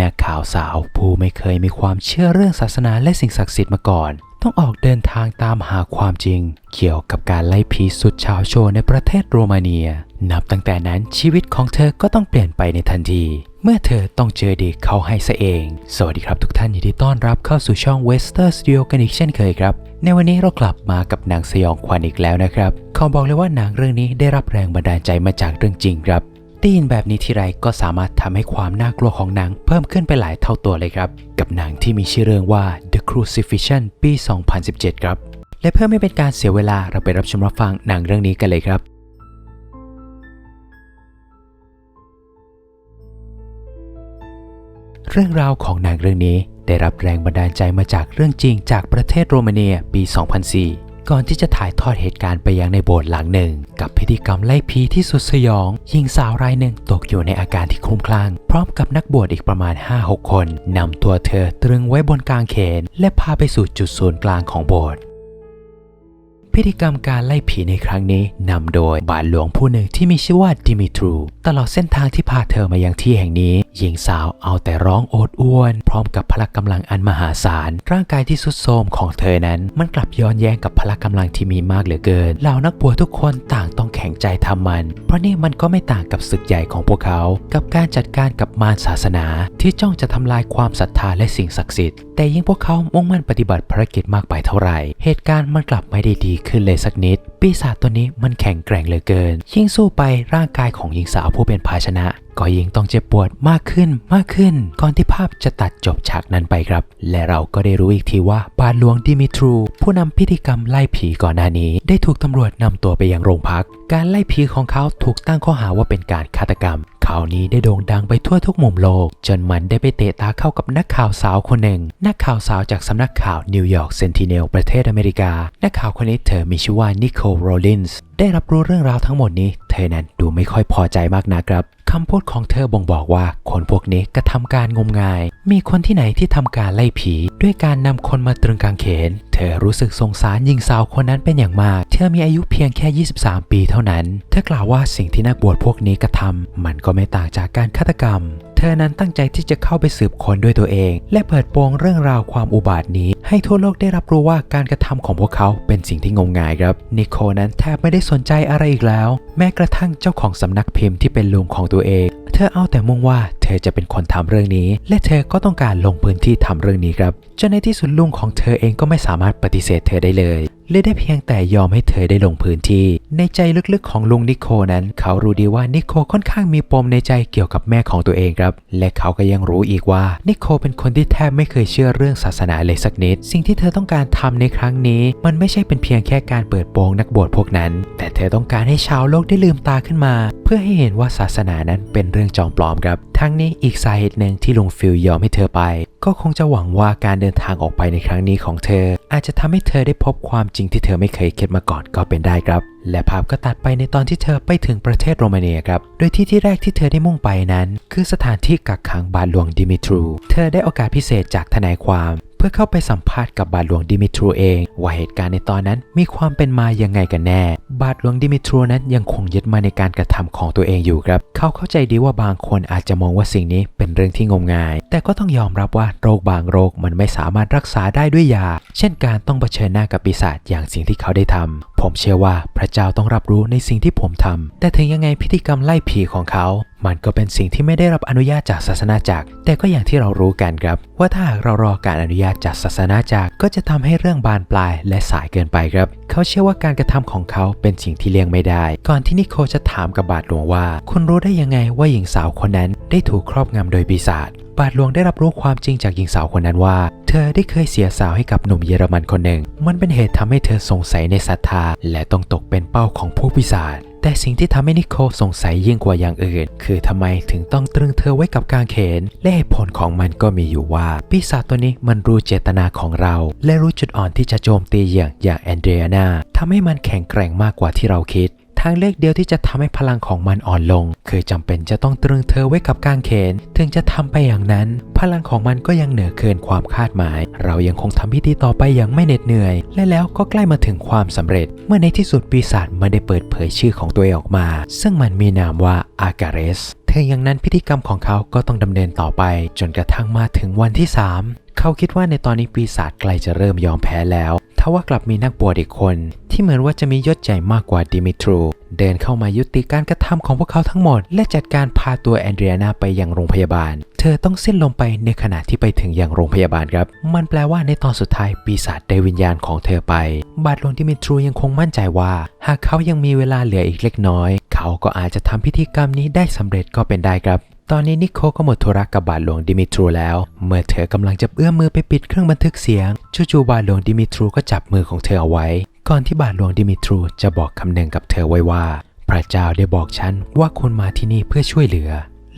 นักข่าวสาวผู้ไม่เคยมีความเชื่อเรื่องศาสนาและสิ่งศักดิ์สิทธิ์มาก่อน ต้องออกเดินทางตามหาความจริง เกี่ยวกับการไล่ผีสุดเฉาวโชในประเทศโรมาเนีย นับตั้งแต่นั้นชีวิตของเธอก็ต้องเปลี่ยนไปในทันที เมื่อเธอต้องเจอเด็กเขาให้ซะเอง สวัสดีครับทุกท่านยินดีต้อนรับเข้าสู่ช่อง Wester Studio กันอีกเช่นเคยครับ ในวันนี้เรากลับมากับหนังสยองขวัญอีกแล้วนะครับขอบอกเลยว่าหนังเรื่องนี้ได้รับแรงบันดาลใจมาจากเรื่องจริงครับ ได้ยินแบบนี้ทีไรก็สามารถทำให้ความน่ากลัวของหนังเพิ่มขึ้นไปหลายเท่าตัวเลยครับ กับหนังที่มีชื่อเรื่องว่า The Crucifixion ปี 2017 ครับ และเพื่อไม่เป็นการเสียเวลาเราไปรับชมรับฟังหนังเรื่องนี้กันเลยครับเรื่องราวของหนังเรื่องนี้ได้รับแรงบันดาลใจมาจากเรื่องจริงจากประเทศโรมาเนียปี 2004 ก่อนที่จะถ่ายทอดเหตุการณ์ไปยังในโบสถ์หลังหนึ่ง กับพิธีกรรมไล่ผีที่สุดสยองหญิงสาวรายหนึ่งตกอยู่ในอาการที่คลุ้มคลั่งพร้อมกับนักบวชอีกประมาณ 5-6 คนนำตัวเธอตรึงไว้บนกลางเขน และพาไปสู่จุดศูนย์กลางของโบสถ์ พิธีกรรมการไล่ผีในครั้งนี้นำโดยบาทหลวงผู้หนึ่งที่มีชื่อว่าดิมิทรู ตลอดเส้นทางที่พาเธอมายังที่แห่งนี้ หญิงสาวเอาแต่ร้องโอดอ้วน พร้อมกับพละกำลังอันมหาศาล ร่างกายที่สุดโทรมของเธอนั้น มันกลับย้อนแย้งกับพละกำลังที่มีมากเหลือเกิน เหล่านักบวชทุกคนต่างต้องแข็งใจทำมัน เพราะนี่มันก็ไม่ต่างกับศึกใหญ่ของพวกเขา กับการจัดการกับมารศาสนา ที่จ้องจะทำลายความศรัทธาและสิ่งศักดิ์สิทธิ์ แต่ยิ่งพวกเขามุ่งมั่นปฏิบัติภารกิจมากไปเท่าไหร่ เหตุการณ์มันกลับไม่ได้ดีขึ้นเลยสักนิด ปีศาจตัวนี้มันแข็งแกร่งเหลือเกิน ยิ่งสู้ไปร่างกายของหญิงสาวผู้เป็นภาชนะ ก็ยิ่งต้องเจ็บปวดมากขึ้นมากขึ้น ก่อนที่ภาพจะตัดจบฉากนั้นไปครับ และเราก็ได้รู้อีกทีว่าบาทหลวงดิมิทรู ผู้นำพิธีกรรมไล่ผีก่อนหน้านี้ ได้ถูกตำรวจนำตัวไปยังโรงพัก การไล่ผีของเขาถูกตั้งข้อหาว่าเป็นการฆาตกรรมข่าวนี้ได้โด่งดังไปทั่วทุกมุมโลก จนมันได้ไปเตะตาเข้ากับนักข่าวสาวคนหนึ่ง นักข่าวสาวจากสำนักข่าวนิวยอร์กเซนติเนลประเทศอเมริกา นักข่าวคนนี้เธอมีชื่อว่านิโคลโรลินส์ได้รับรู้เรื่องราวทั้งหมดนี้ เธอนั้นดูไม่ค่อยพอใจมากนะครับ คำพูดของเธอบ่งบอกว่าคนพวกนี้กระทำการงมงาย มีคนที่ไหนที่ทำการไล่ผี ด้วยการนำคนมาตรึงกางเขน เธอรู้สึกสงสารหญิงสาวคนนั้นเป็นอย่างมาก เธอมีอายุเพียงแค่ 23 ปีเท่านั้น เธอกล่าวว่าสิ่งที่นักบวชพวกนี้กระทำมันก็ไม่ต่างจากการฆาตกรรม เธอนั้นตั้งใจที่จะเข้าไปสืบค้นด้วยตัวเอง และเปิดโปงเรื่องราวความอุบาทนี้ ให้ทั่วโลกได้รับรู้ว่าการกระทำของพวกเขาเป็นสิ่งที่งมงายครับ นิโคนั้นแทบไม่ได้สนใจอะไรอีกแล้ว แม้กระทั่งเจ้าของสำนักพิมพ์ที่เป็นลุงของตัวเอง เธอเอาแต่มุ่งว่า ธอจะเป็นคนทำเรื่องนี้ และเธอก็ต้องการลงพื้นที่ทำเรื่องนี้ครับจนในที่สุดลุงของเธอเองก็ไม่สามารถปฏิเสธเธอได้เลยเลยได้เพียงแต่ยอมให้เธอได้ลงพื้นที่ ในใจลึกๆของลุงนิโคนั้น เขารู้ดีว่านิโคค่อนข้างมีปมในใจเกี่ยวกับแม่ของตัวเองครับ และเขาก็ยังรู้อีกว่านิโคเป็นคนที่แทบไม่เคยเชื่อเรื่องศาสนาเลยสักนิด สิ่งที่เธอต้องการทำในครั้งนี้ มันไม่ใช่เป็นเพียงแค่การเปิดโปงนักบวชพวกนั้น แต่เธอต้องการให้ชาวโลกได้ลืมตาขึ้นมา เพื่อให้เห็นว่าศาสนานั้นเป็นเรื่องจอมปลอมครับ ทั้งนี้อีกสาเหตุหนึ่งที่ลุงฟิลยอมให้เธอไป ก็คงจะหวังว่าการเดินทางออกไปในครั้งนี้ของเธอ อาจจะทำให้เธอได้พบความจริงที่เธอไม่เคยคิดมาก่อนก็เป็นได้ครับ และภาพก็ตัดไปในตอนที่เธอไปถึงประเทศโรมาเนียครับ โดยที่ที่แรกที่เธอได้มุ่งไปนั้น คือสถานที่กักขังบาทหลวงดิมิทรู เธอได้โอกาสพิเศษจากทนายความ เพื่อเข้าไปสัมภาษณ์กับบาทหลวงดิมิทรูเอง ว่าเหตุการณ์ในตอนนั้นมีความเป็นมายังไงกันแน่ บาทหลวงดิมิทรูนั้นยังคงยึดมาในการกระทำของตัวเองอยู่ครับ เขาเข้าใจดีว่าบางคนอาจจะมองว่าสิ่งนี้เป็นเรื่องที่งมงาย แต่ก็ต้องยอมรับว่าโรคบางโรคมันไม่สามารถรักษาได้ด้วยยา เช่นการต้องเผชิญหน้ากับปีศาจอย่างสิ่งที่เขาได้ทำผมเชื่อว่าพระเจ้าต้องรับรู้ในสิ่งที่ผมทำแต่ถึงยังไงพิธีกรรมไล่ผีของเขามันก็เป็นสิ่งที่ไม่ได้รับอนุญาตจากศาสนาจักร แต่ก็อย่างที่เรารู้กันครับ ว่าถ้าหากเรารอการอนุญาตจากศาสนาจักรก็จะทำให้เรื่องบานปลายและสายเกินไปครับ เขาเชื่อว่าการกระทำของเขาเป็นสิ่งที่เลี่ยงไม่ได้ ก่อนที่นิโคลจะถามกับบาทหลวงว่า คุณรู้ได้ยังไงว่าหญิงสาวคนนั้นได้ถูกครอบงำโดยปีศาจบาทหลวงได้รับรู้ความจริงจากหญิงสาวคนนั้นว่า เธอได้เคยเสียสาวให้กับหนุ่มเยอรมันคนหนึ่ง มันเป็นเหตุทำให้เธอสงสัยในศรัทธา และต้องตกเป็นเป้าของผู้ปีศาจแต่สิ่งที่ทำให้นิโคลสงสัยยิ่งกว่าอย่างอื่น คือทำไมถึงต้องตรึงเธอไว้กับกางเขน และเหตุผลของมันก็มีอยู่ว่าปีศาจตัวนี้มันรู้เจตนาของเรา และรู้จุดอ่อนที่จะโจมตีอย่างอย่างแอนเดรียนาทำให้มันแข็งแกร่งมากกว่าที่เราคิด ทางเลือกเดียวที่จะทำให้พลังของมันอ่อนลง คือจำเป็นจะต้องตรึงเธอไว้กับกางเขน ถึงจะทำไปอย่างนั้น พลังของมันก็ยังเหนือเกินความคาดหมาย เรายังคงทำพิธีต่อไปอย่างไม่เหน็ดเหนื่อย และแล้วก็ใกล้มาถึงความสำเร็จ เมื่อในที่สุดปีศาจมันได้เปิดเผยชื่อของตัวเองออกมา ซึ่งมันมีนามว่าอาการเรสเธออยังนั้นพิธีกรรมของเขาก็ต้องดำเนินต่อไป จนกระทั่งมาถึงวันที่ 3 เขาคิดว่าในตอนนี้ปีศาจใกล้จะเริ่มยอมแพ้แล้ว ว่ากลับมีนักบวชอีกคน ที่เหมือนว่าจะมียศใหญ่มากกว่าดิมิทรูเดินเข้ามายุติการกระทำของพวกเขาทั้งหมด และจัดการพาตัวแอนเดรียนาไปยังโรงพยาบาล เธอต้องสิ้นลมไปในขณะที่ไปถึงยังโรงพยาบาลครับ มันแปลว่าในตอนสุดท้ายปีศาจได้วิญญาณของเธอไป บาทหลวงดิมิทรูยังคงมั่นใจว่า หากเขายังมีเวลาเหลืออีกเล็กน้อย เขาก็อาจจะทำพิธีกรรมนี้ได้สำเร็จก็เป็นได้ครับ ตอนนี้นิโคก็หมดธุระกับบาทหลวงดิมิทรูแล้ว เมื่อเธอกำลังจะเอื้อมมือไปปิดเครื่องบันทึกเสียงจู่ๆบาทหลวงดิมิทรูก็จับมือของเธอเอาไว้ ก่อนที่บาทหลวงดิมิทรูจะบอกคำหนึ่งกับเธอไว้ว่า พระเจ้าได้บอกฉันว่าคุณมาที่นี่เพื่อช่วยเหลือ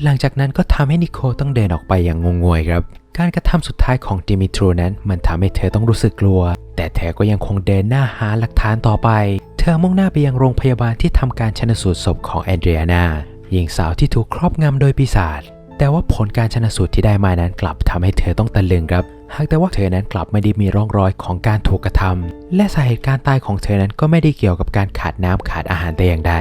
หลังจากนั้นก็ทำให้นิโคต้องเดินออกไปอย่างงงงวยครับการกระทำสุดท้ายของดิมิทรูนั้นมันทำให้เธอต้องรู้สึกกลัว แต่เธอก็ยังคงเดินหน้าหาหลักฐานต่อไป เธอมุ่งหน้าไปยังโรงพยาบาลที่ทำการชนสูตรศพของแอนเดรียนา หญิงสาวที่ถูกครอบงำโดยปีศาจแต่ว่าผลการชนสูตรที่ได้มานั้นกลับทำให้เธอต้องตะลึงครับ หากแต่ว่าเธอนั้นกลับไม่ได้มีร่องรอยของการถูกกระทำและสาเหตุการตายของเธอนั้นก็ไม่ได้เกี่ยวกับการขาดน้ำขาดอาหารแต่อย่างใด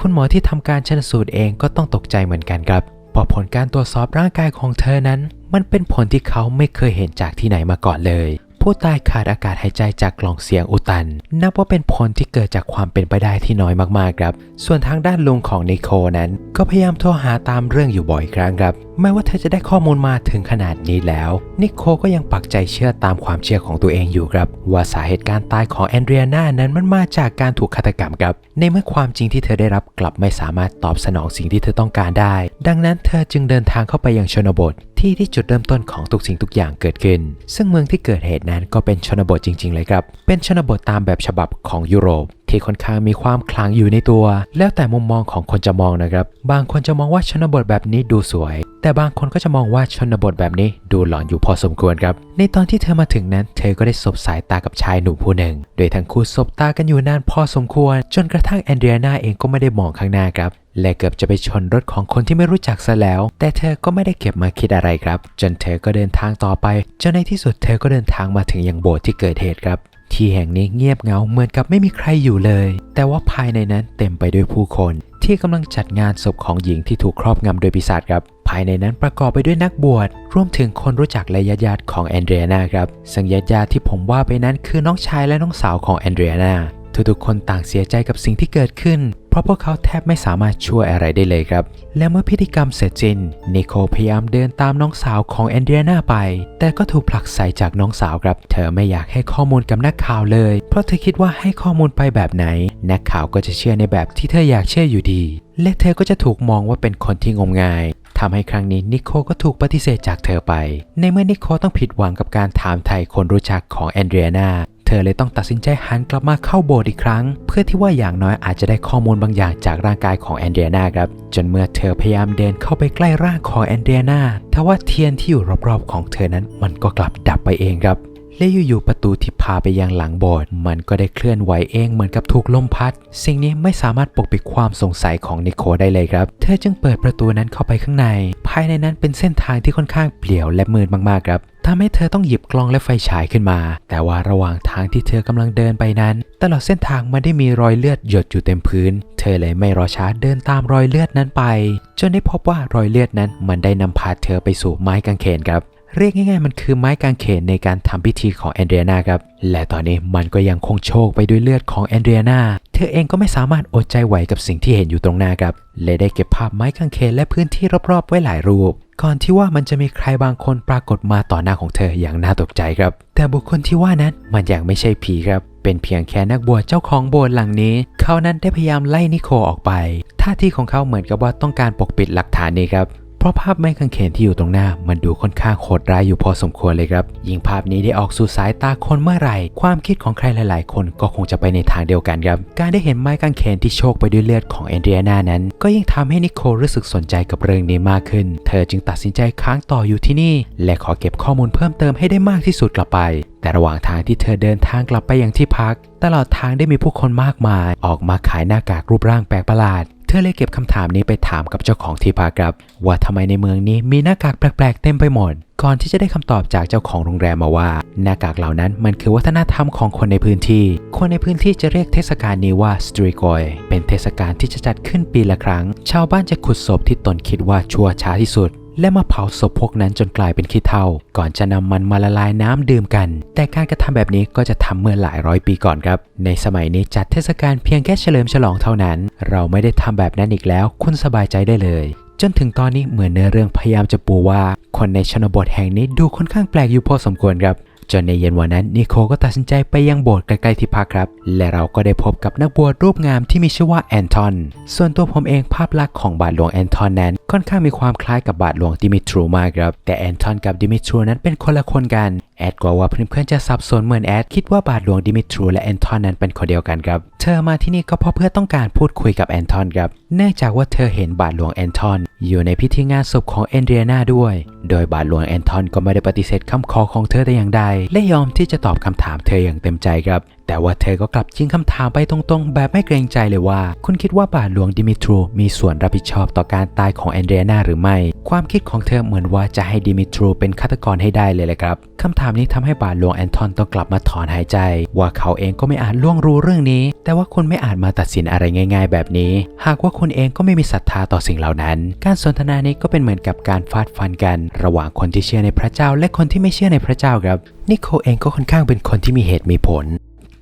คุณหมอที่ทำการชนสูตรเองก็ต้องตกใจเหมือนกันครับเพราะผลการตรวจสอบร่างกายของเธอนั้น มันเป็นผลที่เขาไม่เคยเห็นจากที่ไหนมาก่อนเลย ผู้ตายขาดอากาศหายใจจากกล่องเสียงอุตัน นับว่าเป็นผลที่เกิดจากความเป็นไปได้ที่น้อยมากๆครับ ส่วนทางด้านลุงของนิโคนั้น ก็พยายามโทรหาตามเรื่องอยู่บ่อยครั้งครับแม้ว่าเธอจะได้ข้อมูลมาถึงขนาดนี้แล้ว นิโคก็ยังปักใจเชื่อตามความเชื่อของตัวเองอยู่ครับ ว่าสาเหตุการตายของแอนเดรียนานั้นมันมาจากการถูกฆาตกรรมครับ ในเมื่อความจริงที่เธอได้รับกลับไม่สามารถตอบสนองสิ่งที่เธอต้องการได้ ดังนั้นเธอจึงเดินทางเข้าไปยังชนบท ที่ที่จุดเริ่มต้นของทุกสิ่งทุกอย่างเกิดขึ้น ซึ่งเมืองที่เกิดเหตุนั้นก็เป็นชนบทจริง ๆ เลยครับ เป็นชนบทตามแบบฉบับของยุโรปที่ค่อนข้างมีความคลังอยู่ในตัว แล้วแต่มุมมองของคนจะมองนะครับ บางคนจะมองว่าชนบทแบบนี้ดูสวย แต่บางคนก็จะมองว่าชนบทแบบนี้ดูหลอนอยู่พอสมควรครับ ในตอนที่เธอมาถึงนั้น เธอก็ได้สบสายตากับชายหนุ่มผู้หนึ่ง โดยทั้งคู่สบตากันอยู่นานพอสมควร จนกระทั่งแอนเดรียนาเองก็ไม่ได้มองข้างหน้าครับ และเกือบจะไปชนรถของคนที่ไม่รู้จักซะแล้ว แต่เธอก็ไม่ได้เก็บมาคิดอะไรครับ จนเธอก็เดินทางต่อไป จนในที่สุดเธอก็เดินทางมาถึงยังโบสถ์ที่เกิดเหตุครับ ที่แห่งนี้เงียบเหงาเหมือนกับไม่มีใครอยู่เลย แต่ว่าภายในนั้นเต็มไปด้วยผู้คน ที่กำลังจัดงานศพของหญิงที่ถูกครอบงำโดยปีศาจครับภายในนั้นประกอบไปด้วยนักบวชรวมถึงคนรู้จักและญาติญาติของแอนเดรียนาครับซึ่งญาติญาติที่ผมว่าไปนั้นคือน้องชายและน้องสาวของแอนเดรียนา ทุกๆคนต่างเสียใจกับสิ่งที่เกิดขึ้น เพราะพวกเขาแทบไม่สามารถช่วยอะไรได้เลยครับ และเมื่อพิธีกรรมเสร็จสิ้นนิโคพยายามเดินตามน้องสาวของแอนเดรียนาไป แต่ก็ถูกผลักใส่จากน้องสาวครับ เธอไม่อยากให้ข้อมูลกับนักข่าวเลย เพราะเธอคิดว่าให้ข้อมูลไปแบบไหน นักข่าวก็จะเชื่อในแบบที่เธออยากเชื่ออยู่ดี และเธอก็จะถูกมองว่าเป็นคนที่งมงายทำให้ครั้งนี้นิโคก็ถูกปฏิเสธจากเธอไป ในเมื่อนิโคต้องผิดหวังกับการถามไถ่คนรู้จักของแอนเดรียนา เธอเลยต้องตัดสินใจหันกลับมาเข้าโบสถ์อีกครั้ง เพื่อที่ว่าอย่างน้อยอาจจะได้ข้อมูลบางอย่างจากร่างกายของแอนเดรียนาครับ จนเมื่อเธอพยายามเดินเข้าไปใกล้ร่างของแอนเดรียนาทว่าเทียนที่อยู่รอบๆของเธอนั้นมันก็กลับดับไปเองครับ และอยู่ๆประตูที่พาไปยังหลังโบสถ์มันก็ได้เคลื่อนไหวเองเหมือนกับถูกลมพัด สิ่งนี้ไม่สามารถปกปิดความสงสัยของนิโคได้เลยครับ เธอจึงเปิดประตูนั้นเข้าไปข้างใน ภายในนั้นเป็นเส้นทางที่ค่อนข้างเปลี่ยวและมืดมากๆครับทำให้เธอต้องหยิบกล้องและไฟฉายขึ้นมา แต่ว่าระหว่างทางที่เธอกำลังเดินไปนั้น ตลอดเส้นทางมันได้มีรอยเลือดหยดอยู่เต็มพื้น เธอเลยไม่รอช้าเดินตามรอยเลือดนั้นไป จนได้พบว่ารอยเลือดนั้นมันได้นำพาเธอไปสู่ไม้กางเขนครับ เรียกง่ายๆ มันคือไม้กางเขนในการทำพิธีของแอนเดรียนาครับ และตอนนี้มันก็ยังคงโชกไปด้วยเลือดของแอนเดรียนาเธอเองก็ไม่สามารถอดใจไหวกับสิ่งที่เห็นอยู่ตรงหน้าครับ เลยได้เก็บภาพไม้กางเขนและพื้นที่รอบๆ ไว้หลายรูป ก่อนที่ว่ามันจะมีใครบางคนปรากฏมาต่อหน้าของเธออย่างน่าตกใจครับ แต่บุคคลที่ว่านั้นมันยังไม่ใช่ผีครับ เป็นเพียงแค่นักบวชเจ้าของโบสถ์หลังนี้ เขานั้นได้พยายามไล่นิโคออกไป ท่าทีของเขาเหมือนกับว่าต้องการปกปิดหลักฐานนี้ครับ ราะภาพไม้กางเขนที่อยู่ตรงหน้า มันดูค่อนข้างโหดร้ายอยู่พอสมควรเลยครับยิ่งภาพนี้ได้ออกสู่สายตาคนเมื่อไหร่ ความคิดของใครหลาย ๆ คนก็คงจะไปในทางเดียวกันครับ การได้เห็นไม้กางเขนที่โชกไปด้วยเลือดของแอนเดรียนานั้น ก็ยิ่งทำให้นิโครู้สึกสนใจกับเรื่องนี้มากขึ้น เธอจึงตัดสินใจค้างต่ออยู่ที่นี่ และขอเก็บข้อมูลเพิ่มเติมให้ได้มากที่สุดกลับไป แต่ระหว่างทางที่เธอเดินทางกลับไปยังที่พัก ตลอดทางได้มีผู้คนมากมาย ออกมาขายหน้ากากรูปร่างแปลกประหลาด เธอเลยเก็บคำถามนี้ไปถามกับเจ้าของที่พักครับ ว่าทำไมในเมืองนี้มีหน้ากากแปลกๆเต็มไปหมด ก่อนที่จะได้คำตอบจากเจ้าของโรงแรมมาว่า หน้ากากเหล่านั้นมันคือวัฒนธรรมของคนในพื้นที่ คนในพื้นที่จะเรียกเทศกาลนี้ว่าสตรีกอยเป็นเทศกาลที่จะจัดขึ้นปีละครั้ง ชาวบ้านจะขุดศพที่ตนคิดว่าชั่วช้าที่สุด และมาเผาศพพวกนั้นจนกลายเป็นขี้เถ้าก่อนจะนำมันมาละลายน้ำดื่มกัน แต่การกระทำแบบนี้ก็จะทำเมื่อหลายร้อยปีก่อนครับ ในสมัยนี้จัดเทศกาลเพียงแค่เฉลิมฉลองเท่านั้น เราไม่ได้ทำแบบนั้นอีกแล้ว คุณสบายใจได้เลยจนถึงตอนนี้เหมือนเนื้อเรื่องพยายามจะปูว่า คนในชนบทแห่งนี้ดูค่อนข้างแปลกอยู่พอสมควรครับ จนในเย็นวันนั้นนิโคก็ตัดสินใจไปยังโบสถ์ใกล้ๆที่พักครับ และเราก็ได้พบกับนักบวชรูปงามที่มีชื่อว่าแอนทอน ส่วนตัวผมเองภาพลักษณ์ของบาทหลวงแอนทอนนั้น ค่อนข้างมีความคล้ายกับบาทหลวงดิมิทรูมากครับ แต่แอนทอนกับดิมิทรูนั้นเป็นคนละคนกัน แอดกลัวว่าเพื่อนๆจะสับสนเหมือนแอดคิดว่าบาทหลวงดิมิทรูและแอนทอนนั้นเป็นคนเดียวกันครับ เธอมาที่นี่ก็เพราะเพื่อต้องการพูดคุยกับแอนทอนครับ เนื่องจากว่าเธอเห็นบาทหลวงแอนทอนอยู่ในพิธีงานศพของเอนเดรียนาด้วย โดยบาทหลวงแอนทอนก็ไม่ได้ปฏิเสธคำขอของเธอแต่อย่างใด และยอมที่จะตอบคำถามเธออย่างเต็มใจครับ แต่ว่าเธอก็กลับยิงคำถามไปตรงๆ แบบไม่เกรงใจเลยว่า คุณคิดว่าบาทหลวงดิมิทรูมีส่วนรับผิดชอบต่อการตายของแอนเดรียนาหรือไม่ ความคิดของเธอเหมือนว่าจะให้ดิมิทรูเป็นฆาตกรให้ได้เลยแหละครับคำถามนี้ทำให้บาทหลวงแอนทอนต้องกลับมาถอนหายใจ ว่าเขาเองก็ไม่อาจล่วงรู้เรื่องนี้ แต่ว่าคุณไม่อาจมาตัดสินอะไรง่าย ๆ แบบนี้ หากว่าคุณเองก็ไม่มีศรัทธาต่อสิ่งเหล่านั้น การสนทนานี้ก็เป็นเหมือนกับการฟาดฟันกัน ระหว่างคนที่เชื่อในพระเจ้าและคนที่ไม่เชื่อในพระเจ้าครับนิโคเองก็ค่อนข้างเป็นคนที่มีเหตุมีผล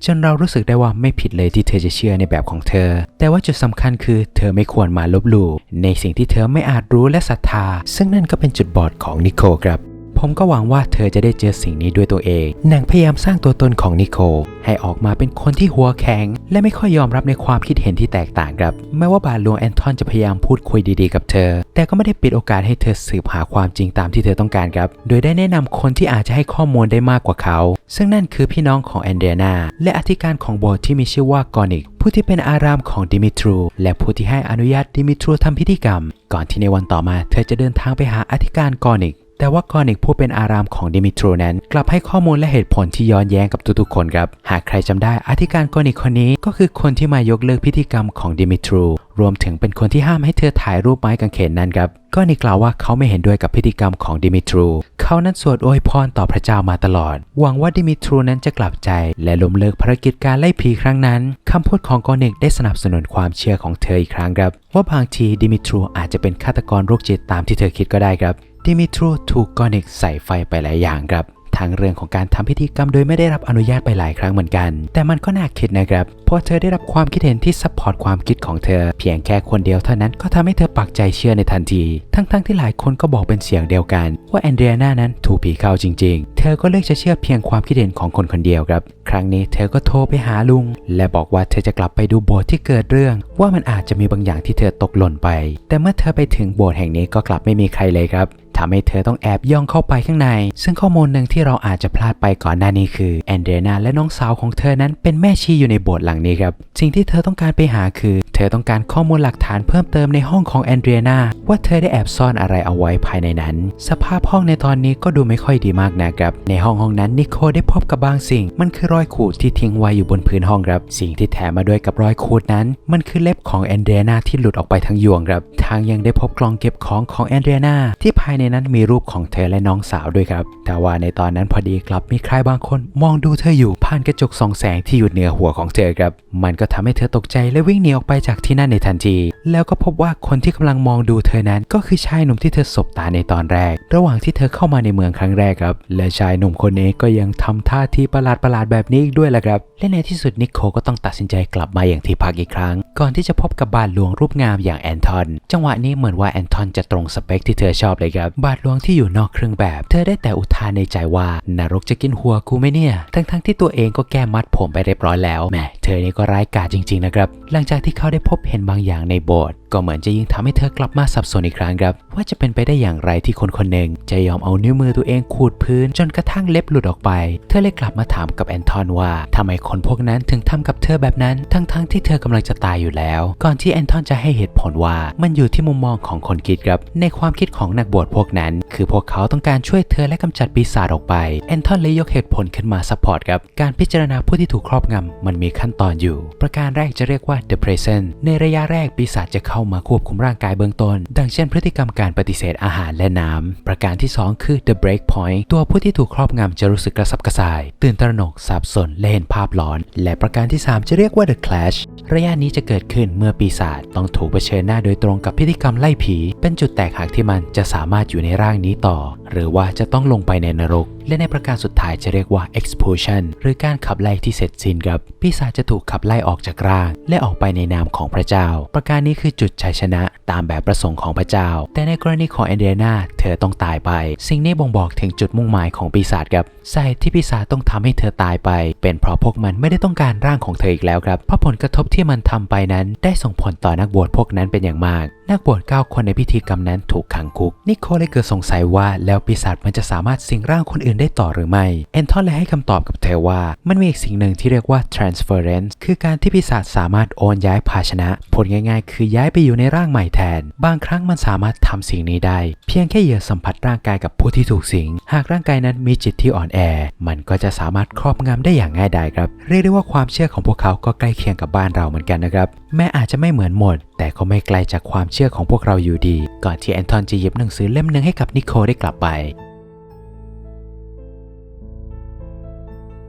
จนเรารู้สึกได้ว่าไม่ผิดเลยที่เธอจะเชื่อในแบบของเธอ แต่ว่าจุดสำคัญคือเธอไม่ควรมาลบหลู่ในสิ่งที่เธอไม่อาจรู้และศรัทธา ซึ่งนั่นก็เป็นจุดบอดของนิโคครับ ผมก็หวังว่าเธอจะได้เจอสิ่งนี้ด้วยตัวเอง หนางพยายามสร้างตัวตนของนิโคให้ออกมาเป็นคนที่หัวแข็ง และไม่ค่อยยอมรับในความคิดเห็นที่แตกต่างครับ แม้ว่าบาทหลวงแอนทอนจะพยายามพูดคุยดีๆกับเธอ แต่ก็ไม่ได้ปิดโอกาสให้เธอสืบหาความจริงตามที่เธอต้องการครับ โดยได้แนะนำคนที่อาจจะให้ข้อมูลได้มากกว่าเขา ซึ่งนั่นคือพี่น้องของแอนเดรียนาและอธิการของโบสถ์ที่มีชื่อว่ากอนิกผู้ที่เป็นอารามของดิมิทรู และผู้ที่ให้อนุญาตดิมิทรูทำพิธีกรรม ก่อนที่ในวันต่อมาเธอจะเดินทางไปหาอธิการกอนิก แต่ว่ากอนิกผู้เป็นอารามของดิมิทรูนั้น กลับให้ข้อมูลและเหตุผลที่ย้อนแย้งกับทุกๆคนครับ หากใครจำได้อธิการกอนิกคนนี้ก็คือคนที่มายกเลิกพิธีกรรมของดิมิทรูรวมถึงเป็นคนที่ห้ามให้เธอถ่ายรูปไม้กางเขนนั้นครับกอนิกกล่าวว่าเขาไม่เห็นด้วยกับพิธีกรรมของดิมิทรู เขานั้นสวดอวยพรต่อพระเจ้ามาตลอด หวังว่าดิมิทรูนั้นจะกลับใจ และล้มเลิกภารกิจการไล่ผีครั้งนั้น คำพูดของกอนิกได้สนับสนุนความเชื่อของเธออีกครั้งครับ ว่าบางทีดิมิทรูอาจจะเป็นฆาตกรโรคจิตตามที่เธอคิดก็ได้ครับ ดิมิทรูถูกกอนิกใส่ไฟไปหลายอย่างครับทั้งเรื่องของการทำพิธีกรรมโดยไม่ได้รับอนุญาตไปหลายครั้งเหมือนกัน แต่มันก็น่าคิดนะครับ เพราะเธอได้รับความคิดเห็นที่ซัพพอร์ตความคิดของเธอ เพียงแค่คนเดียวเท่านั้นก็ทำให้เธอปักใจเชื่อในทันที ทั้งๆทที่หลายคนก็บอกเป็นเสียงเดียวกัน ว่าแอนเดรียนานั้นถูกผีเข้าจริง ๆ เธอก็เลือกจะเชื่อเพียงความคิดเห็นของคนคนเดียวครับ ครั้งนี้เธอก็โทรไปหาลุง และบอกว่าเธอจะกลับไปดูโบสถ์ที่เกิดเรื่อง ว่ามันอาจจะมีบางอย่างที่เธอตกหล่นไป แต่เมื่อเธอไปถึงโบสถ์แห่งนี้ก็กลับไม่มีใครเลยครับ ทำให้เธอต้องแอบย่องเข้าไปข้างใน ซึ่งข้อมูลหนึ่งที่เราอาจจะพลาดไปก่อนหน้านี้คือแอนเดรนาและน้องสาวของเธอนั้นเป็นแม่ชีอยู่ในโบสถ์หลังนี้ครับ สิ่งที่เธอต้องการไปหาคือ เธอต้องการข้อมูลหลักฐานเพิ่มเติมในห้องของแอนเดรนาว่าเธอได้แอบซ่อนอะไรเอาไว้ภายในนั้น สภาพห้องในตอนนี้ก็ดูไม่ค่อยดีมากนะครับ ในห้องห้องนั้นนิโคได้พบกับบางสิ่ง มันคือรอยขูดที่ทิ้งไว้อยู่บนพื้นห้องครับ สิ่งที่แถมมาด้วยกับรอยขูดนั้น มันคือเล็บของแอนเดรนาที่หลุดออกไปทั้งยวงครับ ทางยังได้พบกล่องเก็บของของแอนเดรนาที่ภายในในนั้นมีรูปของเธอและน้องสาวด้วยครับ แต่ว่าในตอนนั้นพอดีกลับมีใครบางคนมองดูเธออยู่ผ่านกระจกส่องแสงที่อยู่เหนือหัวของเธอครับ มันก็ทำให้เธอตกใจและวิ่งหนีออกไปจากที่นั่นในทันที แล้วก็พบว่าคนที่กำลังมองดูเธอนั้นก็คือชายหนุ่มที่เธอสบตาในตอนแรก ระหว่างที่เธอเข้ามาในเมืองครั้งแรกครับ และชายหนุ่มคนนี้ก็ยังทำท่าทีประหลาดประหลาดๆแบบนี้อีกด้วยแหละครับ และในที่สุดนิโคก็ต้องตัดสินใจกลับมาอย่างที่พักอีกครั้ง ก่อนที่จะพบกับบาทหลวงรูปงามอย่างแอนทอน จังหวะนี้เหมือนว่าแอนทอนจะตรงสเปคที่เธอชอบเลยครับบาทหลวงที่อยู่นอกเครื่องแบบ เธอได้แต่อุทานในใจว่านรกจะกินหัวกูไหมเนี่ย ทั้งๆที่ตัวเองก็แก้มัดผมไปเรียบร้อยแล้วแหมเธอนี่ก็ร้ายกาจจริง ๆ นะครับ หลังจากที่เขาได้พบเห็นบางอย่างในโบสถ์ก็เหมือนจะยิ่งทำให้เธอกลับมาสับสนอีกครั้งครับ ว่าจะเป็นไปได้อย่างไรที่คนคนหนึ่งจะยอมเอานิ้วมือตัวเองขูดพื้น จนกระทั่งเล็บหลุดออกไป เธอเลยกลับมาถามกับแอนทอนว่าทำไมคนพวกนั้นถึงทำกับเธอแบบนั้น ทั้งๆที่เธอกำลังจะตายอยู่แล้ว ก่อนที่แอนทอนจะให้เหตุผลว่ามันอยู่ที่มุมมองของคนคิดครับ ในความคิดของนักบวชพวกนั้น คือพวกเขาต้องการช่วยเธอและกำจัดปีศาจออกไปแอนทอนเลยยกเหตุผลขึ้นมาซัพพอร์ตครับการพิจารณาผู้ที่ถูกครอบงำมันมีขั้นตอนอยู่ ประการแรกจะเรียกว่า the present ในระยะแรกปีศาจจะเข้ามาควบคุมร่างกายเบื้องต้น ดังเช่นพฤติกรรมการปฏิเสธอาหารและน้ำ ประการที่ 2 คือ the break point ตัวผู้ที่ถูกครอบงำจะรู้สึกกระสับกระส่าย ตื่นตระหนกสับสนและเห็นภาพหลอน และประการที่ 3 จะเรียกว่า the clash ระยะนี้จะเกิดขึ้นเมื่อปีศาจต้องถูกเผชิญหน้าโดยตรงกับพิธีกรรมไล่ผี เป็นจุดแตกหักที่มันจะสามารถอยู่ในร่างนี้ต่อ หรือว่าจะต้องลงไปในนรกและในประการสุดท้ายจะเรียกว่า expulsion หรือการขับไล่ที่เสร็จสิ้นครับปีศาจจะถูกขับไล่ออกจากร่าง และออกไปในนามของพระเจ้า ประการนี้คือจุดชัยชนะตามแบบประสงค์ของพระเจ้า แต่ในกรณีของแอนเดรียนาเธอต้องตายไป สิ่งนี้บ่งบอกถึงจุดมุ่งหมายของปีศาจครับสาเหตุที่ปีศาจต้องทำให้เธอตายไป เป็นเพราะพวกมันไม่ได้ต้องการร่างของเธออีกแล้วครับเพราะผลกระทบที่มันทำไปนั้น ได้ส่งผลต่อนักบวชพวกนั้นเป็นอย่างมากนักบวช9คนในพิธีกรรมนั้นถูกขังคุก นิโคเลยเกิดสงสัยว่าแล้วปีศาจมันจะสามารถสิงร่างคนอื่นได้ต่อหรือไม่ เอนทอนเลยให้คำตอบกับเธอว่า มันมีอีกสิ่งหนึ่งที่เรียกว่า transference คือการที่ปีศาจสามารถโอนย้ายภาชนะ ผลง่ายๆ คือย้ายไปอยู่ในร่างใหม่แทน บางครั้งมันสามารถทำสิ่งนี้ได้ เพียงแค่เหยื่อสัมผัสร่างกายกับผู้ที่ถูกสิง หากร่างกายนั้นมีจิตที่อ่อนแอ มันก็จะสามารถครอบงำได้อย่างง่ายดายครับ เรียกได้ว่าความเชื่อของพวกเขาก็ใกล้เคียงกับบ้านเราเหมือนกันนะครับ แม้อาจจะไม่เหมือนหมดแต่ก็ไม่ไกลจากความเชื่อของพวกเราอยู่ดี ก่อนที่แอนทอนจะหยิบหนังสือเล่มหนึ่งให้กับนิโคได้กลับไป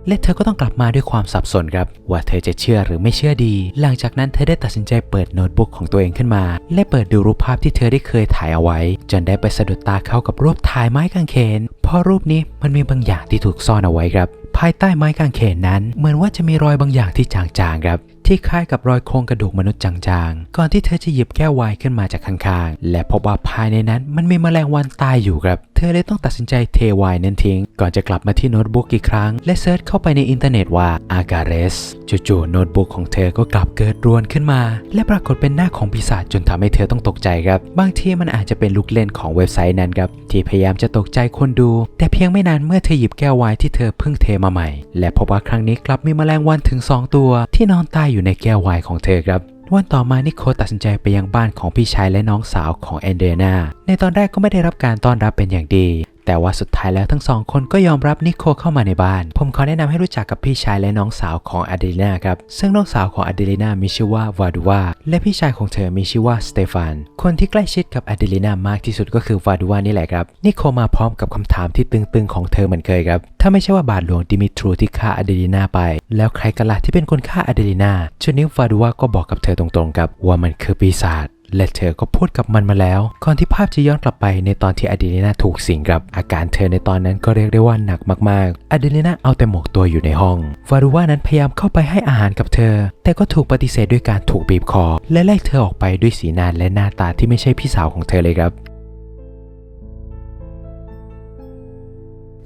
และเธอก็ต้องกลับมาด้วยความสับสนครับ ว่าเธอจะเชื่อหรือไม่เชื่อดี หลังจากนั้นเธอได้ตัดสินใจเปิดโน้ตบุ๊กของตัวเองขึ้นมา และเปิดดูรูปภาพที่เธอได้เคยถ่ายเอาไว้ จนได้ไปสะดุดตาเข้ากับรูปถ่ายไม้กางเขน เพราะรูปนี้มันมีบางอย่างที่ถูกซ่อนเอาไว้ครับภายใต้ไม้กางเขนนั้น เหมือนว่าจะมีรอยบางอย่างที่จางๆครับ ที่คล้ายกับรอยโครงกระดูกมนุษย์จางๆ ก่อนที่เธอจะหยิบแก้วไวน์ขึ้นมาจากข้างๆ และพบว่าภายในนั้นมันมีแมลงวันตายอยู่ครับเธอเลยต้องตัดสินใจเทไวน์นั้นทิ้ง ก่อนจะกลับมาที่โน้ตบุ๊กอีกครั้ง และเซิร์ชเข้าไปในอินเทอร์เน็ตว่า Agares จู่ๆโน้ตบุ๊กของเธอก็กลับเกิดรวนขึ้นมา และปรากฏเป็นหน้าของปีศาจจนทำให้เธอต้องตกใจครับ บางทีมันอาจจะเป็นลูกเล่นของเว็บไซต์นั้นครับที่พยายามจะตกใจคนดู แต่เพียงไม่นานเมื่อเธอหยิบแก้วไวน์ที่เธอเพิ่งเทมาใหม่ และพบว่าครั้งนี้กลับมีแมลงวันถึง 2 ตัว ที่นอนตายอยู่ในแก้วไวน์ของเธอครับ วันต่อมานิโคตัดสินใจไปยังบ้านของพี่ชายและน้องสาวของแอนเดรียนาในตอนแรกก็ไม่ได้รับการต้อนรับเป็นอย่างดี แต่ว่าสุดท้ายแล้วทั้งสองคนก็ยอมรับนิโคเข้ามาในบ้าน ผมขอแนะนำให้รู้จักกับพี่ชายและน้องสาวของอเดลินาครับ ซึ่งน้องสาวของอเดลินามีชื่อว่าวาดูวาและพี่ชายของเธอมีชื่อว่าสเตฟาน คนที่ใกล้ชิดกับอเดลินามากที่สุดก็คือวาดูวานี่แหละครับ นิโคมาพร้อมกับคำถามที่ตึงๆของเธอเหมือนเคยครับ ถ้าไม่ใช่ว่าบาทหลวงดิมิทรูที่ฆ่าอเดลินาไป แล้วใครกันล่ะที่เป็นคนฆ่าอเดลินาชุดนี้วาดูวาก็บอกกับเธอตรงๆครับว่ามันคือปีศาจ และเธอก็พูดกับมันมาแล้ว ก่อนที่ภาพจะย้อนกลับไปในตอนที่อเดลินาถูกสิงครับ อาการเธอในตอนนั้นก็เรียกได้ว่าหนักมากๆ อเดลินาเอาแต่หมกตัวอยู่ในห้องฟารูว่านั้นพยายามเข้าไปให้อาหารกับเธอ แต่ก็ถูกปฏิเสธด้วยการถูกบีบคอ และไล่เธอออกไปด้วยสีหน้าและหน้าตาที่ไม่ใช่พี่สาวของเธอเลยครับ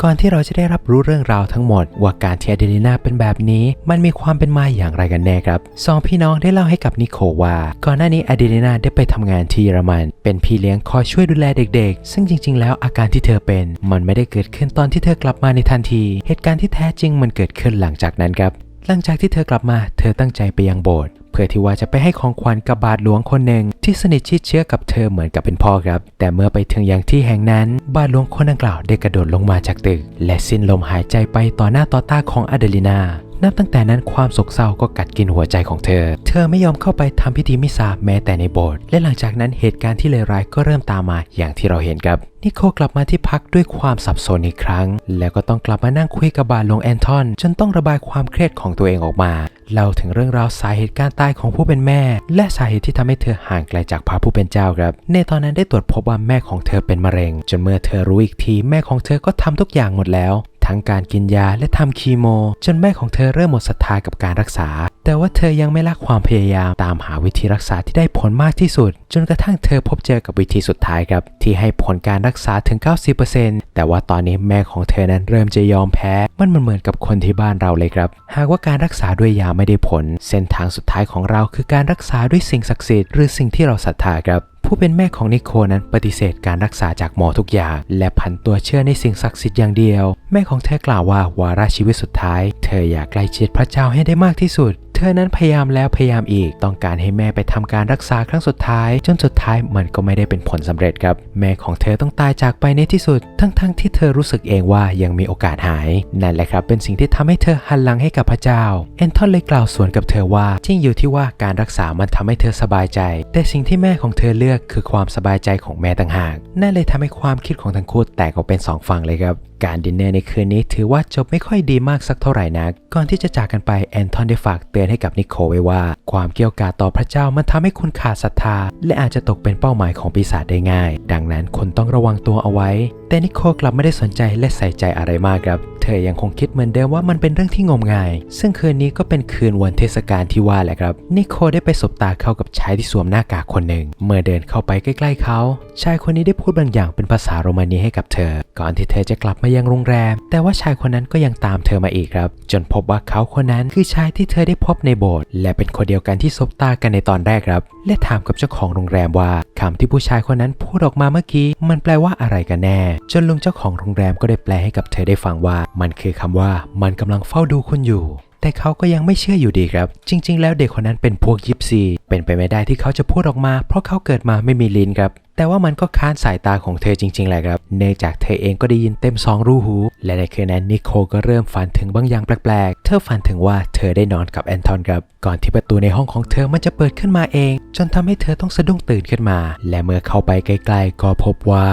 ก่อนที่เราจะได้รับรู้เรื่องราวทั้งหมด ว่าการที่อเดลิน่าเป็นแบบนี้ มันมีความเป็นมาอย่างไรกันแน่ครับสองพี่น้องได้เล่าให้กับนิโคว่า ก่อนหน้านี้อเดลิน่าได้ไปทำงานที่เยอรมัน เป็นพี่เลี้ยงคอยช่วยดูแลเด็กๆ ซึ่งจริง ๆ แล้วอาการที่เธอเป็น มันไม่ได้เกิดขึ้นตอนที่เธอกลับมาในทันที เหตุการณ์ที่แท้จริงมันเกิดขึ้นหลังจากนั้นครับ หลังจากที่เธอกลับมาเธอตั้งใจไปยังโบสถ์เพื่อที่ว่าจะไปให้ของขวัญกับบาทหลวงคนหนึ่งที่สนิทชิดเชื้อกับเธอเหมือนกับเป็นพ่อครับ แต่เมื่อไปถึงยังที่แห่งนั้น บาทหลวงคนดังกล่าวได้กระโดดลงมาจากตึก และสิ้นลมหายใจไปต่อหน้าต่อตาของอเดลินา นับตั้งแต่นั้นความโศกเศร้าก็กัดกินหัวใจของเธอ เธอไม่ยอมเข้าไปทำพิธีมิสาแม้แต่ในโบสถ์ และหลังจากนั้นเหตุการณ์ที่เลวร้ายก็เริ่มตามมาอย่างที่เราเห็นครับ นิโคกลับมาที่พักด้วยความสับสนอีกครั้ง แล้วก็ต้องกลับมานั่งคุยกับบาหลวงแอนทอน จนต้องระบายความเครียดของตัวเองออกมา เล่าถึงเรื่องราวสาเหตุการตายของผู้เป็นแม่ และสาเหตุที่ทำให้เธอห่างไกลจากพระผู้เป็นเจ้าครับ ในตอนนั้นได้ตรวจพบว่าแม่ของเธอเป็นมะเร็ง จนเมื่อเธอรู้อีกทีแม่ของเธอก็ทำทุกอย่างหมดแล้ว ทั้งการกินยาและทำคีโม จนแม่ของเธอเริ่มหมดศรัทธากับการรักษา แต่ว่าเธอยังไม่ละความพยายามตามหาวิธีรักษาที่ได้ผลมากที่สุด จนกระทั่งเธอพบเจอกับวิธีสุดท้ายครับ ที่ให้ผลการรักษาถึง 90%แต่ว่าตอนนี้แม่ของเธอนั้นเริ่มจะยอมแพ้ มันเหมือนกับคนที่บ้านเราเลยครับ หากว่าการรักษาด้วยยาไม่ได้ผล เส้นทางสุดท้ายของเราคือการรักษาด้วยสิ่งศักดิ์สิทธิ์หรือสิ่งที่เราศรัทธาครับ ผู้เป็นแม่ของนิโคนั้นปฏิเสธการรักษาจากหมอทุกอย่าง และผันตัวเชื่อในสิ่งศักดิ์สิทธิ์อย่างเดียว แม่ของเธอกล่าวว่าวาระชีวิตสุดท้าย เธออยากใกล้ชิดพระเจ้าให้ได้มากที่สุด เธอนั้นพยายามแล้วพยายามอีก ต้องการให้แม่ไปทำการรักษาครั้งสุดท้าย จนสุดท้ายมันก็ไม่ได้เป็นผลสำเร็จครับ แม่ของเธอต้องตายจากไปในที่สุด ทั้งๆที่เธอรู้สึกเองว่ายังมีโอกาสหาย นั่นแหละครับ เป็นสิ่งที่ทำให้เธอหันหลังให้กับพระเจ้าแอนทอนเลยกล่าวสวนกับเธอว่าจริงอยู่ที่ว่าการรักษามันทำให้เธอสบายใจ แต่สิ่งที่แม่ของเธอเลือกคือความสบายใจของแม่ต่างหาก นั่นเลยทำให้ความคิดของทั้งคู่แตกออกเป็นสองฝั่งเลยครับการดินเนอร์ในคืนนี้ถือว่าจบไม่ค่อยดีมากสักเท่าไหร่นัก ก่อนที่จะจากกันไปแอนทอนได้ฝากเตือนให้กับนิโคไว้ว่า ความเกี่ยวกาต่อพระเจ้ามันทำให้คุณขาดศรัทธา และอาจจะตกเป็นเป้าหมายของปีศาจได้ง่าย ดังนั้นคุณต้องระวังตัวเอาไว้แต่นิโคกลับไม่ได้สนใจและใส่ใจอะไรมากครับ เธอยังคงคิดเหมือนเดิมว่ามันเป็นเรื่องที่งมงาย ซึ่งคืนนี้ก็เป็นคืนวันเทศกาลที่ว่าแหละครับ นิโคได้ไปสบตาเข้ากับชายที่สวมหน้ากากคนหนึ่ง เมื่อเดินเข้าไปใกล้ๆเขา ชายคนนี้ได้พูดบางอย่างเป็นภาษาโรมานีให้กับเธอ ก่อนที่เธอจะกลับมายังโรงแรม แต่ว่าชายคนนั้นก็ยังตามเธอมาอีกครับ จนพบว่าเขาคนนั้นคือชายที่เธอได้พบในโบสถ์และเป็นคนเดียวกันที่สบตากันในตอนแรกครับ และถามกับเจ้าของโรงแรมว่าคำที่ผู้ชายคนนั้นพูดออกมาเมื่อกี้ มันแปลว่าอะไรกันแน่จนลุงเจ้าของโรงแรมก็ได้แปลให้กับเธอได้ฟังว่า มันคือคำว่ามันกำลังเฝ้าดูคุณอยู่ แต่เขาก็ยังไม่เชื่ออยู่ดีครับ จริง ๆ แล้วเด็กคนนั้นเป็นพวกยิปซี เป็นไปไม่ได้ที่เขาจะพูดออกมา เพราะเขาเกิดมาไม่มีลิ้นครับแต่ว่ามันก็ค้านสายตาของเธอจริงๆแหละครับ เนื่องจากเธอเองก็ได้ยินเต็มสองรูหู และในคืนนั้นนิโคก็เริ่มฝันถึงบางอย่างแปลกๆ เธอฝันถึงว่าเธอได้นอนกับแอนทอนครับ ก่อนที่ประตูในห้องของเธอมันจะเปิดขึ้นมาเอง จนทำให้เธอต้องสะดุ้งตื่นขึ้นมา และเมื่อเข้าไปใกล้ๆ ก็พบว่า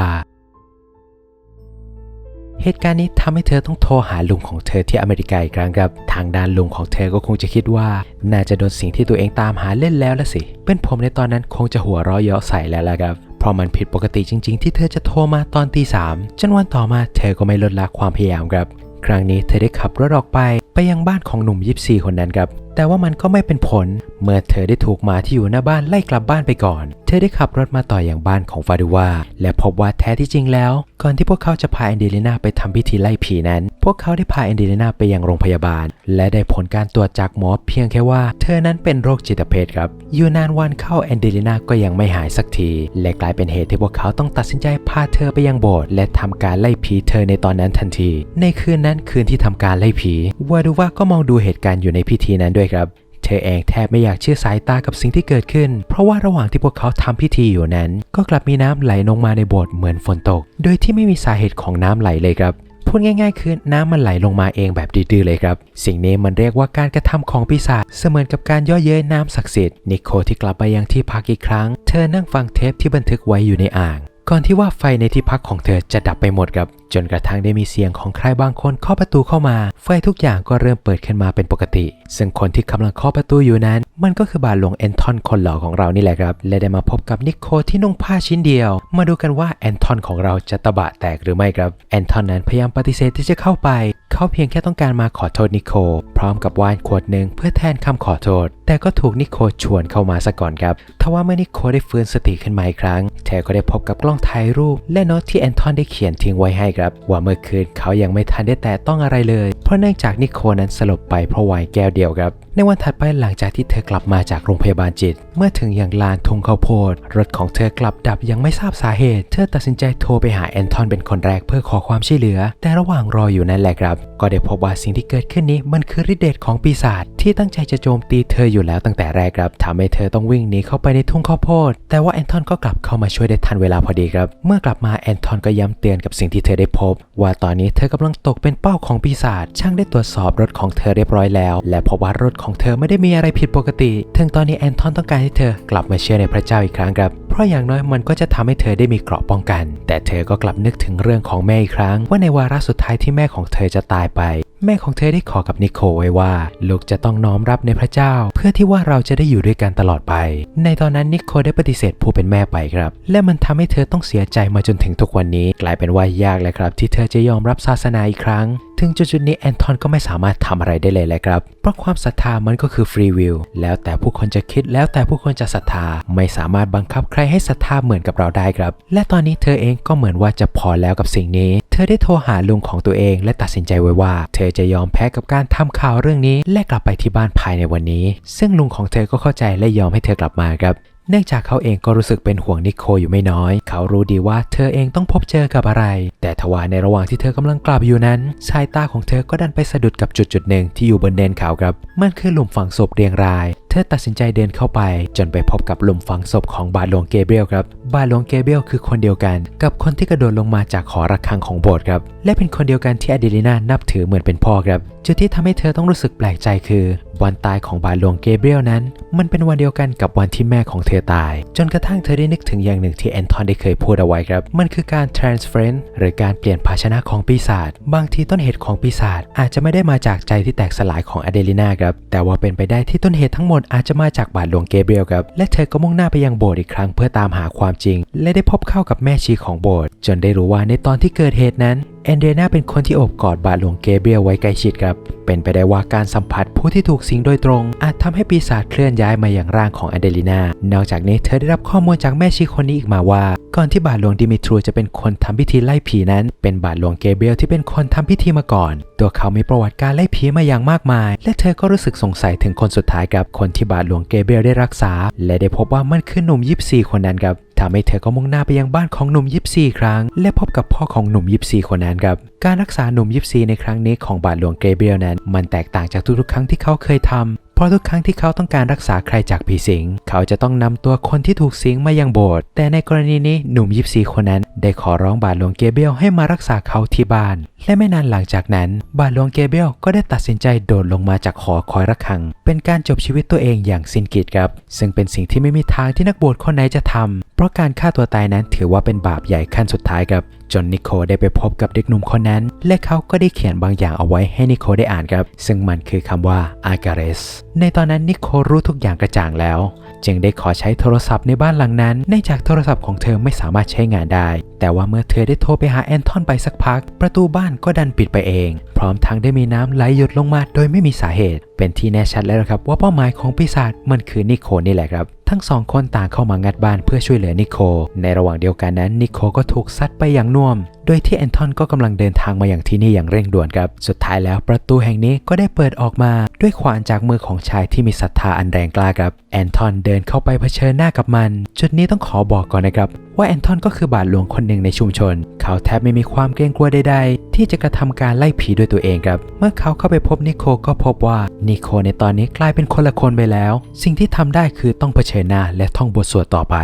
เหตุการณ์นี้ทำให้เธอต้องโทรหาลุงของเธอที่อเมริกาอีกครั้งครับ ทางด้านลุงของเธอก็คงจะคิดว่า น่าจะโดนสิ่งที่ตัวเองตามหาเล่นแล้วละสิ เป็นผมในตอนนั้นคงจะหัวเราะเยาะใส่แล้วล่ะครับเพราะมันผิดปกติจริง ๆ ที่เธอจะโทรมาตอนตีสามจนวันต่อมาเธอก็ไม่ลดละความพยายามครับ ครั้งนี้เธอได้ขับรถออกไปไปยังบ้านของหนุ่มยิปซีคนนั้นครับ แต่ว่ามันก็ไม่เป็นผล เมื่อเธอได้ถูกหมาที่อยู่หน้าบ้านไล่กลับบ้านไปก่อน เธอได้ขับรถมาต่ออย่างบ้านของฟาดูวาและพบว่าแท้ที่จริงแล้ว ก่อนที่พวกเขาจะพาแอนเดลิน่าไปทำพิธีไล่ผีนั้น พวกเขาได้พาแอนเดลิน่าไปยังโรงพยาบาล และได้ผลการตรวจจากหมอเพียงแค่ว่า เธอนั้นเป็นโรคจิตเภทครับ อยู่นานวันเข้าแอนเดลิน่าก็ยังไม่หายสักที และกลายเป็นเหตุที่พวกเขาต้องตัดสินใจพาเธอไปยังโบสถ์และทำการไล่ผีเธอในตอนนั้นทันที ในคืนนั้นคืนที่ทำการไล่ผีวาดูวาก็มองดูเหตุการณ์อยู่ในพิธีนั้นด้วยครับ เธอเองแทบไม่อยากเชื่อสายตากับสิ่งที่เกิดขึ้น เพราะว่าระหว่างที่พวกเขาทำพิธีอยู่นั้น ก็กลับมีน้ำไหลลงมาในโบสถ์เหมือนฝนตก โดยที่ไม่มีสาเหตุของน้ำไหลเลยครับพูดง่ายๆ คือน้ำมันไหลลงมาเองแบบดื้อๆเลยครับ สิ่งนี้มันเรียกว่าการกระทำของปีศาจเสมือนกับการย่อเย้ยน้ำศักดิ์สิทธิ์นิโคที่กลับไปยังที่พักอีกครั้ง เธอนั่งฟังเทปที่บันทึกไว้อยู่ในอ่าง ก่อนที่ว่าไฟในที่พักของเธอจะดับไปหมดครับจนกระทั่งได้มีเสียงของใครบางคนเคาะประตูเข้ามา ไฟทุกอย่างก็เริ่มเปิดขึ้นมาเป็นปกติ ซึ่งคนที่กำลังเคาะประตูอยู่นั้น มันก็คือบาทหลวงแอนทอนคนหล่อของเรานี่แหละครับ และได้มาพบกับนิโคที่นุ่งผ้าชิ้นเดียว มาดูกันว่าแอนทอนของเราจะตะบะแตกหรือไม่ครับ แอนทอนนั้นพยายามปฏิเสธที่จะเข้าไป เขาเพียงแค่ต้องการมาขอโทษนิโค พร้อมกับวานขวดหนึ่งเพื่อแทนคำขอโทษ แต่ก็ถูกนิโคชวนเข้ามาซะก่อนครับทว่าเมื่อนิโคได้ฟื้นสติขึ้นมาอีกครั้งเธอก็ได้พบกับกล้องถ่ายรูป และโน้ตที่แอนทอนได้เขียนทิ้งไว้ให้ครับ ว่าเมื่อคืนเขายังไม่ทันได้แตะต้องอะไรเลย เพราะเนื่องจากนิโคนั้นสลบไปเพราะไวน์แก้วเดียวครับ ในวันถัดไปหลังจากที่เธอกลับมาจากโรงพยาบาลจิต เมื่อถึงอย่างลานทงข้าวโพด รถของเธอกลับดับยังไม่ทราบสาเหตุ เธอตัดสินใจโทรไปหาแอนทอนเป็นคนแรกเพื่อขอความช่วยเหลือ แต่ระหว่างรออยู่นั่นแหละครับ ก็ได้พบว่าสิ่งที่เกิดขึ้นนี้มันคือฤทธิ์เดชของปีศาจที่ตั้งใจจะโจมตีเธออยู่แล้วตั้งแต่แรกครับทำให้เธอต้องวิ่งหนีเข้าไปในทุ่งข้าวโพด แต่ว่าแอนทอนก็กลับเข้ามาช่วยได้ทันเวลาพอดีครับ เมื่อกลับมาแอนทอนก็ย้ำเตือนกับสิ่งที่เธอได้พบ ว่าตอนนี้เธอกำลังตกเป็นเป้าของปีศาจช่างได้ตรวจสอบรถของเธอเรียบร้อยแล้ว และพบว่ารถของเธอไม่ได้มีอะไรผิดปกติถึงตอนนี้แอนทอนต้องการให้เธอกลับมาเชื่อในพระเจ้าอีกครั้งครับ เพราะอย่างน้อยมันก็จะทำให้เธอได้มีเกราะป้องกัน แต่เธอก็กลับนึกถึงเรื่องของแม่อีกครั้ง ว่าในวาระสุดท้ายที่แม่ของเธอจะตายไป แม่ของเธอได้ขอกับนิโคไว้ว่า ลูกจะต้องน้อมรับในพระเจ้า เพื่อที่ว่าเราจะได้อยู่ด้วยกันตลอดไป ในตอนนั้นนิโคได้ปฏิเสธผู้เป็นแม่ไปครับ และมันทำให้เธอต้องเสียใจมาจนถึงทุกวันนี้ กลายเป็นว่ายากเลยครับ ที่เธอจะยอมรับศาสนาอีกครั้ง ถึงจุดๆนี้แอนทอนก็ไม่สามารถทำอะไรได้เลยแหละครับ เพราะความศรัทธามันก็คือฟรีวิลแล้วแต่ผู้คนจะคิดแล้วแต่ผู้คนจะศรัทธา ไม่สามารถบังคับใครให้ศรัทธาเหมือนกับเราได้ครับ และตอนนี้เธอเองก็เหมือนว่าจะพอแล้วกับสิ่งนี้ เธอได้โทรหาลุงของตัวเอง และตัดสินใจไว้ว่า เธอจะยอมแพ้กับการทำข่าวเรื่องนี้ และกลับไปที่บ้านภายในวันนี้ ซึ่งลุงของเธอก็เข้าใจและยอมให้เธอกลับมาครับ เนื่องจากเขาเองก็รู้สึกเป็นห่วงนิโคอยู่ไม่น้อย เขารู้ดีว่าเธอเองต้องพบเจอกับอะไร แต่ทว่าในระหว่างที่เธอกำลังกลับอยู่นั้นสายตาของเธอก็ดันไปสะดุดกับจุดจุดหนึ่งที่อยู่บนเนินเขาครับ มันคือหลุมฝังศพเรียงราย ธอตัดสินใจเดินเข้าไป จนไปพบกับหลุมฝังศพของบาทหลวงเกเบรียลครับ บาทหลวงเกเบรียลคือคนเดียวกัน กับคนที่กระโดดลงมาจากหอระฆังของโบสถ์ครับ และเป็นคนเดียวกันที่อเดลิน่านับถือเหมือนเป็นพ่อครับ จุดที่ทำให้เธอต้องรู้สึกแปลกใจคือ วันตายของบาทหลวงเกเบรียลนั้น มันเป็นวันเดียวกันกับวันที่แม่ของเธอตาย จนกระทั่งเธอได้นึกถึงอย่างหนึ่งที่แอนทอนได้เคยพูดเอาไว้ครับ มันคือการ transference หรือการเปลี่ยนภาชนะของปีศาจ บางทีต้นเหตุของปีศาจอาจจะไม่ได้มาจากใจที่แตกสลายของอเดลิน่าครับ แต่ว่าเป็นไปได้ที่ต้นเหตุทั้งหมดอาจจะมาจากบาทหลวงเกเบรียลครับ และเธอก็มุ่งหน้าไปยังโบสถ์อีกครั้งเพื่อตามหาความจริง และได้พบเข้ากับแม่ชีของโบสถ์จนได้รู้ว่าในตอนที่เกิดเหตุนั้น แอนเดรีนาเป็นคนที่โอบกอดบาทหลวงเกเบรียลไว้ใกล้ชิดครับ เป็นไปได้ว่าการสัมผัสผู้ที่ถูกสิงโดยตรง อาจทำให้ปีศาจเคลื่อนย้ายมาอย่างร่างของแอนเดลินานอกจากนี้เธอได้รับข้อมูลจากแม่ชีคนนี้อีกมาว่า ก่อนที่บาทหลวงดิมิทรูจะเป็นคนทำพิธีไล่ผีนั้น เป็นบาทหลวงเกเบรียลที่เป็นคนทำพิธีมาก่อน ตัวเขามีประวัติการไล่ผีมาอย่างมากมาย และเธอก็รู้สึกสงสัยถึงคนสุดท้ายกับคนที่บาทหลวงเกเบรียลได้รักษา และได้พบว่ามันคือหนุ่มยิปซีคนนั้นครับ ทำให้เธอก็มุ่งหน้าไปยังบ้านของหนุ่มยิปซีครั้ง และพบกับพ่อของหนุ่มยิปซีคนนั้นครับการรักษาหนุ่มยิปซีในครั้งนี้ของบาทหลวงเกเบรียลนั้น มันแตกต่างจากทุกๆครั้งที่เขาเคยทำเพราะทุกครั้งที่เขาต้องการรักษาใครจากผีสิง เขาจะต้องนำตัวคนที่ถูกสิงมายังโบสถ์ แต่ในกรณีนี้หนุ่มยิปซีคนนั้น ได้ขอร้องบาทหลวงเกเบียลให้มารักษาเขาที่บ้าน และไม่นานหลังจากนั้น บาทหลวงเกเบลก็ได้ตัดสินใจโดดลงมาจากหอคอยระฆัง เป็นการจบชีวิตตัวเองอย่างสิ้นกิจครับ ซึ่งเป็นสิ่งที่ไม่มีทางที่นักบวชคนไหนจะทำเพราะการฆ่าตัวตายนั้นถือว่าเป็นบาปใหญ่ขั้นสุดท้ายครับจนนิโคได้ไปพบกับเด็กหนุ่มคนนั้น และเขาก็ได้เขียนบางอย่างเอาไว้ให้นิโคได้อ่านครับ ซึ่งมันคือคำว่า a g a r e s ในตอนนั้นนิโครู้ทุกอย่างกระจ่างแล้ว จึงได้ขอใช้โทรศัพท์ในบ้านหลังนั้นเนื่องจากโทรศัพท์ของเธอไม่สามารถใช้งานได้ แต่ว่าเมื่อเธอได้โทรไปหาแอนทอนไปสักพัก ประตูบ้านก็ดันปิดไปเอง พร้อมทั้งได้มีน้ำไหลหยดลงมาโดยไม่มีสาเหตุ เป็นที่แน่ชัดแล้วครับว่าเป้าหมายของปีศาจมันคือนิโคนี่แหละครับทั้งสองคนต่างเข้ามางัดบ้านเพื่อช่วยเหลือนิโค ในระหว่างเดียวกันนั้นนิโคก็ถูกซัดไปอย่างน่วม โดยที่แอนทอนก็กำลังเดินทางมาอย่างที่นี่อย่างเร่งด่วนครับ สุดท้ายแล้วประตูแห่งนี้ก็ได้เปิดออกมา ด้วยขวานจากมือของชายที่มีศรัทธาอันแรงกล้าครับ แอนทอนเดินเข้าไปเผชิญหน้ากับมัน จุดนี้ต้องขอบอกก่อนนะครับว่าแอนทอนก็คือบาทหลวงคนหนึ่งในชุมชน เขาแทบไม่มีความเกรงกลัวใดๆ ที่จะกระทำการไล่ผีด้วยตัวเองครับ เมื่อเขาเข้าไปพบนิโคก็พบว่านิโคในตอนนี้กลายเป็นคนละคนไปแล้ว สิ่งที่ทำได้คือต้องเผชิญหน้าและท่องบทสวดต่อไป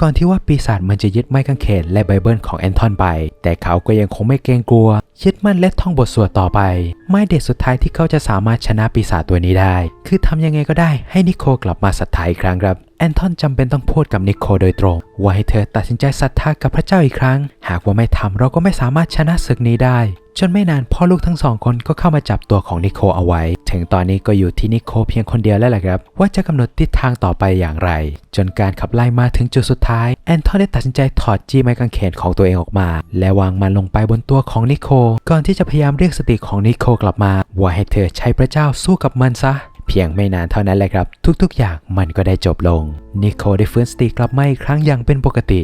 ก่อนที่ว่าปีศาจมันจะยึดไม้กางเขนและไบเบิลของแอนทอนไป แต่เขาก็ยังคงไม่เกรงกลัว ยึดมั่นและท่องบทสวดต่อไป ไม้เด็ดสุดท้ายที่เขาจะสามารถชนะปีศาจตัวนี้ได้ คือทำยังไงก็ได้ให้นิโคกลับมาศรัทธาอีกครั้งครับแอนทอนจำเป็นต้องพูดกับนิโคโดยตรง ว่าให้เธอตัดสินใจศรัทธากับพระเจ้าอีกครั้ง หากว่าไม่ทำเราก็ไม่สามารถชนะศึกนี้ได้ จนไม่นานพ่อลูกทั้งสองคนก็เข้ามาจับตัวของนิโคเอาไว้ ถึงตอนนี้ก็อยู่ที่นิโคเพียงคนเดียวแล้วแหละครับ ว่าจะกำหนดทิศทางต่อไปอย่างไร จนการขับไล่มาถึงจุดสุดท้าย แอนทอนได้ตัดสินใจถอดจี้ไม้กางเขนของตัวเองออกมา และวางมันลงไปบนตัวของนิโค ก่อนที่จะพยายามเรียกสติของนิโคกลับมา ว่าให้เธอใช้พระเจ้าสู้กับมันซะเพียงไม่นานเท่านั้นแหละครับ ทุกๆ อย่างมันก็ได้จบลง นิโคได้ฟื้นสติกลับมาอีกครั้งอย่างเป็นปกติ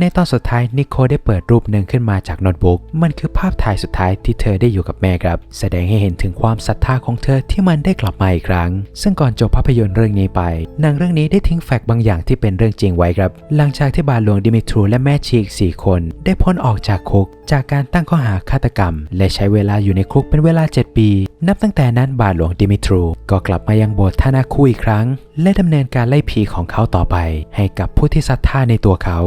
ในตอนสุดท้ายนิโคได้เปิดรูปหนึ่งขึ้นมาจากโน้ตบุ๊ก มันคือภาพถ่ายสุดท้ายที่เธอได้อยู่กับแม่ครับ แสดงให้เห็นถึงความศรัทธาของเธอที่มันได้กลับมาอีกครั้ง ซึ่งก่อนจบภาพยนตร์เรื่องนี้ไปหนังเรื่องนี้ได้ทิ้งแฟกต์บางอย่างที่เป็นเรื่องจริงไว้ครับ หลังจากที่บาหลวงดิมิทรูและแม่ชีอีกสี่คน ได้พ้นออกจากคุก จากการตั้งข้อหาฆาตกรรม และใช้เวลาอยู่ในคุกเป็นเวลา 7 ปี นับตั้งแต่นั้นบาหลวงดิมิทรูก็กลับมายังโบสถ์ท่านาคูอีกครั้ง และดำเนินการไล่ผีของเขาต่อไป ให้กับผู้ที่ศรัทธาในตัวเขา